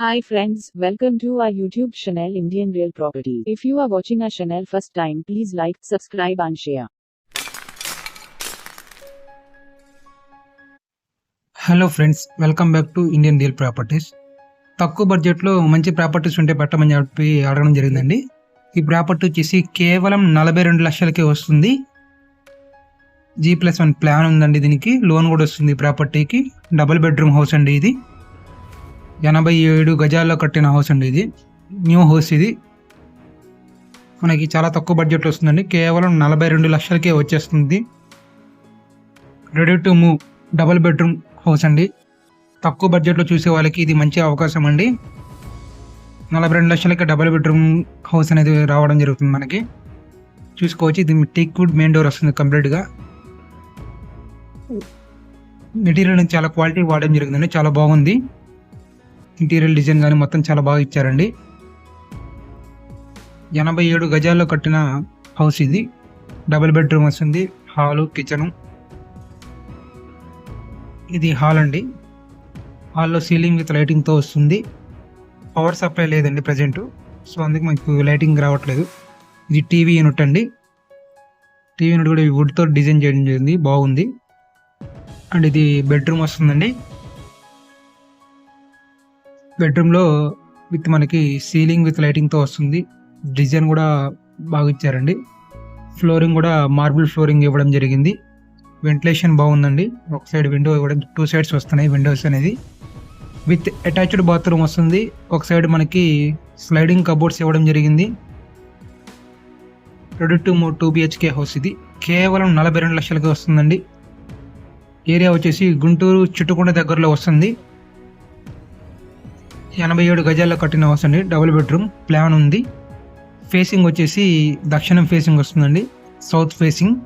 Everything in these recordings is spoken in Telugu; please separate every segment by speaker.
Speaker 1: Hi friends, welcome to our YouTube channel Indian Real Property. If you are watching our channel first time, please like, subscribe and share.
Speaker 2: Hello friends welcome back to Indian real properties తక్కువ బడ్జెట్లో మంచి ప్రాపర్టీస్ ఉంటే పెట్టమని చెప్పి అడగడం జరిగిందండి. ఈ ప్రాపర్టీ వచ్చేసి కేవలం నలభై రెండు లక్షలకే వస్తుంది. జీ ప్లస్ వన్ ప్లాన్ ఉందండి దీనికి. లోన్ కూడా వస్తుంది ఈ ప్రాపర్టీకి డబుల్ బెడ్రూమ్ హౌస్ అండి ఇది. ఎనభై ఏడు గజాల్లో కట్టిన హౌస్ అండి ఇది. న్యూ హౌస్ ఇది. మనకి చాలా తక్కువ బడ్జెట్లో వస్తుందండి. కేవలం నలభై రెండు లక్షలకే వచ్చేస్తుంది. Ready to move double bedroom house అండి. తక్కువ బడ్జెట్లో చూసే వాళ్ళకి ఇది మంచి అవకాశం అండి. నలభై రెండు లక్షలకి డబుల్ బెడ్రూమ్ హౌస్ అనేది రావడం జరుగుతుంది మనకి. చూసుకోవచ్చు. ఇది టీక్ వుడ్ మెయిన్ డోర్ వస్తుంది కంప్లీట్గా మెటీరియల్ చాలా క్వాలిటీ వాడడం జరుగుతుంది చాలా బాగుంది. ఇంటీరియర్ డిజైన్ కానీ మొత్తం చాలా బాగా ఇచ్చారండి. ఎనభై ఏడు గజాల్లో కట్టిన హౌస్ ఇది. డబుల్ బెడ్రూమ్ వస్తుంది హాలు కిచెను. ఇది హాల్ అండి. హాల్లో సీలింగ్ విత్ లైటింగ్తో వస్తుంది. పవర్ సప్లై లేదండి ప్రజెంట్. సో అందుకు మనకు లైటింగ్ రావట్లేదు. ఇది టీవీ యూనిట్ అండి. టీవీ యూనిట్ కూడా వుడ్తో డిజైన్ చేయడం జరిగింది. బాగుంది. అండ్ ఇది బెడ్రూమ్ వస్తుందండి. బెడ్రూమ్లో విత్ మనకి సీలింగ్ విత్ లైటింగ్తో వస్తుంది. డిజైన్ కూడా బాగా ఇచ్చారండి. ఫ్లోరింగ్ కూడా మార్బుల్ ఫ్లోరింగ్ ఇవ్వడం జరిగింది. వెంటిలేషన్ బాగుందండి. ఒక సైడ్ విండో కూడా టూ సైడ్స్ వస్తున్నాయి విండోస్ అనేది. విత్ అటాచ్డ్ బాత్రూమ్ వస్తుంది. ఒక సైడ్ మనకి స్లైడింగ్ కబోర్డ్స్ ఇవ్వడం జరిగింది. Ready to move two BHK house ఇది. కేవలం నలభై రెండు లక్షలకి వస్తుందండి. ఏరియా వచ్చేసి గుంటూరు చుట్టుకొండ దగ్గరలో వస్తుంది. ఎనభై ఏడు గజాల్లో కట్టిన హౌస్ అండి డబుల్ బెడ్రూమ్ ప్లాన్ ఉంది. ఫేసింగ్ వచ్చేసి దక్షిణం ఫేసింగ్ వస్తుందండి. సౌత్ ఫేసింగ్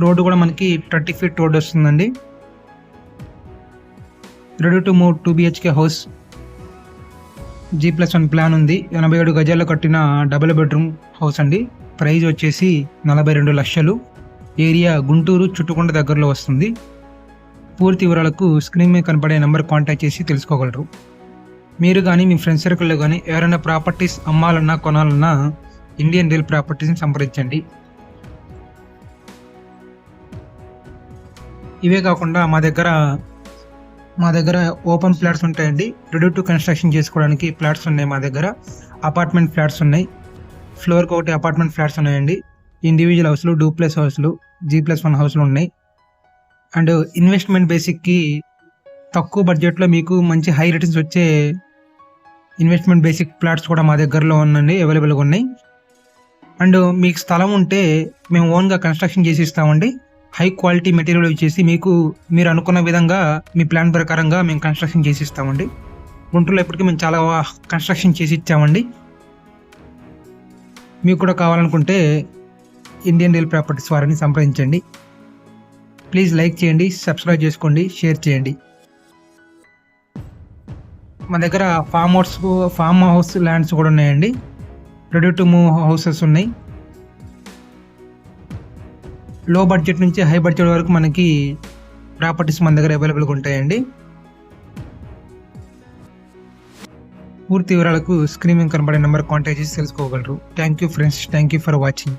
Speaker 2: రోడ్డు కూడా మనకి థర్టీ ఫీట్ రోడ్ వస్తుందండి. Ready to move two BHK house G plus one plan ఉంది. ఎనభై ఏడు గజాల్లో కట్టిన డబుల్ బెడ్రూమ్ హౌస్ అండి. ప్రైజ్ వచ్చేసి నలభై రెండు లక్షలు. ఏరియా గుంటూరు చుట్టుకొండ దగ్గరలో వస్తుంది. పూర్తి వివరాలకు స్క్రీన్ మీద కనపడే నెంబర్ కాంటాక్ట్ చేసి తెలుసుకోగలరు. మీరు కానీ మీ ఫ్రెండ్స్ సర్కిల్లో కానీ ఎవరైనా ప్రాపర్టీస్ అమ్మాలన్నా కొనాలన్నా ఇండియన్ రియల్ ప్రాపర్టీస్ని సంప్రదించండి. ఇవే కాకుండా మా దగ్గర మా దగ్గర ఓపెన్ ఫ్లాట్స్ ఉంటాయండి. రెడీ టు కన్స్ట్రక్షన్ చేసుకోవడానికి ఫ్లాట్స్ ఉన్నాయి మా దగ్గర. అపార్ట్మెంట్ ఫ్లాట్స్ ఉన్నాయి. ఫ్లోర్కి ఒకటి అపార్ట్మెంట్ ఫ్లాట్స్ ఉన్నాయండి. ఇండివిజువల్ హౌస్లు డూప్లెస్ హౌస్లు జీ ప్లస్ వన్ హౌస్లు ఉన్నాయి. అండ్ ఇన్వెస్ట్మెంట్ బేసిక్కి తక్కువ బడ్జెట్లో మీకు మంచి హై రిటర్న్స్ వచ్చే ఇన్వెస్ట్మెంట్ బేసిక్ ప్లాట్స్ కూడా మా దగ్గరలో ఉందండి అవైలబుల్గా ఉన్నాయి. అండ్ మీకు స్థలం ఉంటే మేము ఓన్గా కన్స్ట్రక్షన్ చేసి ఇస్తామండి. హై క్వాలిటీ మెటీరియల్ ఇచ్చేసి మీకు మీరు అనుకున్న విధంగా మీ ప్లాన్ ప్రకారంగా మేము కన్స్ట్రక్షన్ చేసి ఇస్తామండి. గుంటూరులో ఇప్పటికీ మేము చాలా కన్స్ట్రక్షన్ చేసి ఇచ్చామండి. మీకు కూడా కావాలనుకుంటే ఇండియన్ రియల్ ప్రాపర్టీస్ వారిని సంప్రదించండి. ప్లీజ్ లైక్ చేయండి సబ్స్క్రైబ్ చేసుకోండి షేర్ చేయండి. మా దగ్గర farm house farm house lands కూడా ఉన్నాయండి. రెడీ టు మూవ్ హౌసెస్ ఉన్నాయి. లో బడ్జెట్ నుంచి హై బడ్జెట్ వరకు మనకి ప్రాపర్టీస్ మన దగ్గర అవైలబుల్గా ఉంటాయండి. పూర్తి వివరాలకు స్క్రీన్ కనబడే నెంబర్ కాంటాక్ట్ చేసి తెలుసుకోగలరు. Thank you friends thank you for watching